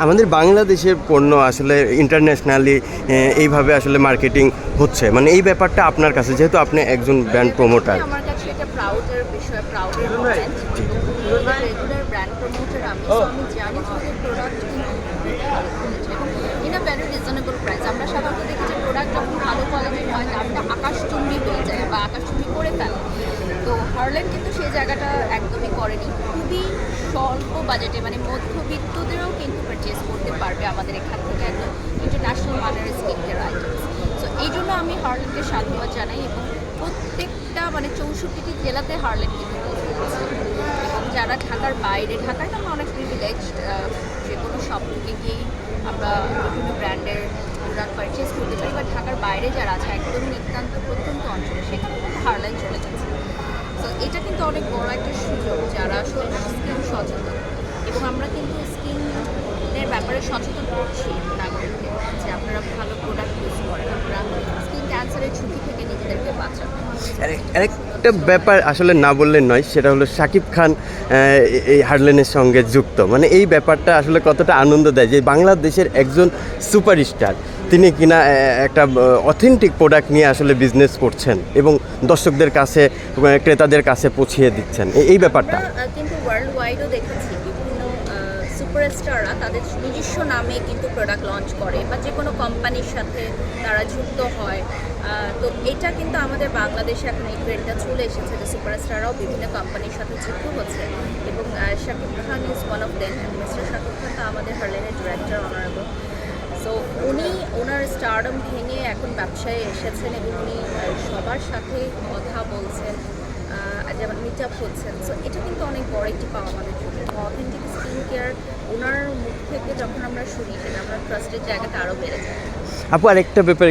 আমাদের বাংলাদেশের পণ্য আসলে ইন্টারন্যাশনালি এইভাবে আসলে মার্কেটিং হচ্ছে মানে এই ব্যাপারটা আপনার কাছে যেহেতু আপনি একজন ব্র্যান্ড প্রমোটার আমরা সাধারণত তো হার্লেন কিন্তু সেই জায়গাটা একদমই করেনি। খুবই স্বল্প বাজেটে মানে মধ্যবিত্তদেরও কিন্তু পারচেস করতে পারবে আমাদের এখান থেকে একদম ইন্টারন্যাশনাল মানের স্কিন কেয়ার আইটেমস সো এই জন্য আমি হার্লেনকে সাধুবাদ জানাই এবং প্রত্যেকটা মানে চৌষট্টিটি জেলাতে হার্লেন কিন্তু এবং যারা ঢাকার বাইরে, ঢাকায় আমরা অনেক প্রিভিলেজ যে কোনো শপ থেকে গিয়েই আমরা বিভিন্ন ব্র্যান্ডের প্রোডাক্ট পারচেস করতে পারি। বা ঢাকার বাইরে যারা আছে একদম নিতান্ত প্রত্যন্ত অঞ্চলে, সেখানে কিন্তু হারলাইন চলে যাচ্ছে। তো এটা কিন্তু অনেক বড় একটা সুযোগ যারা আসলে স্কিন সচেতন। এবং আমরা কিন্তু স্কিনের ব্যাপারে সচেতন করছি নাগরিকদের যে আপনারা ভালো প্রোডাক্ট ইউজ করেন। আপনারা স্কিন ক্যান্সারের ঝুঁকি থেকে নিজেদেরকে বাঁচান। একটা ব্যাপার আসলে না বললে নয়, সেটা হলো শাকিব খান এই হার্লেনের সঙ্গে যুক্ত। মানে এই ব্যাপারটা আসলে কতটা আনন্দ দেয় যে বাংলাদেশের একজন সুপারস্টার, তিনি কিনা একটা অথেন্টিক প্রোডাক্ট নিয়ে আসলে বিজনেস করছেন এবং দর্শকদের কাছে ক্রেতাদের কাছে পৌঁছিয়ে দিচ্ছেন। এই- ব্যাপারটা। কিন্তু ওয়ার্ল্ড ওয়াইডও দেখেছি। বিভিন্ন সুপারস্টাররা তাদের নিজস্ব নামে কিন্তু প্রোডাক্ট লঞ্চ করে বা যে কোনো কোম্পানির সাথে তারা যুক্ত হয়। তো এটা কিন্তু আমাদের বাংলাদেশে এখন এই ট্রেন্ডটা চলে এসেছে যে সুপারস্টাররাও বিভিন্ন কোম্পানির সাথে যুক্ত হচ্ছে এবং Shakib Khan is one of them mister Shakib Khan তো আমাদের হার্লেনের ডিরেক্টর অনারেবল সো উনি, ওনার স্টারডম ভেঙে এখন ব্যবসায় এসেছেন এবং উনি সবার সাথে কথা বলছেন যেমন মিট আপ হচ্ছেন। সো এটা কিন্তু অনেক বড় একটি পাওয়া আমাদের জন্য। অথেন্টিক কেয়ার ওনার মুখ থেকে যখন আমরা শুনি সেটা আমরা ট্রাস্টের জায়গাটা আরও বেড়ে যায়। আপু, আরেকটা ব্যাপারে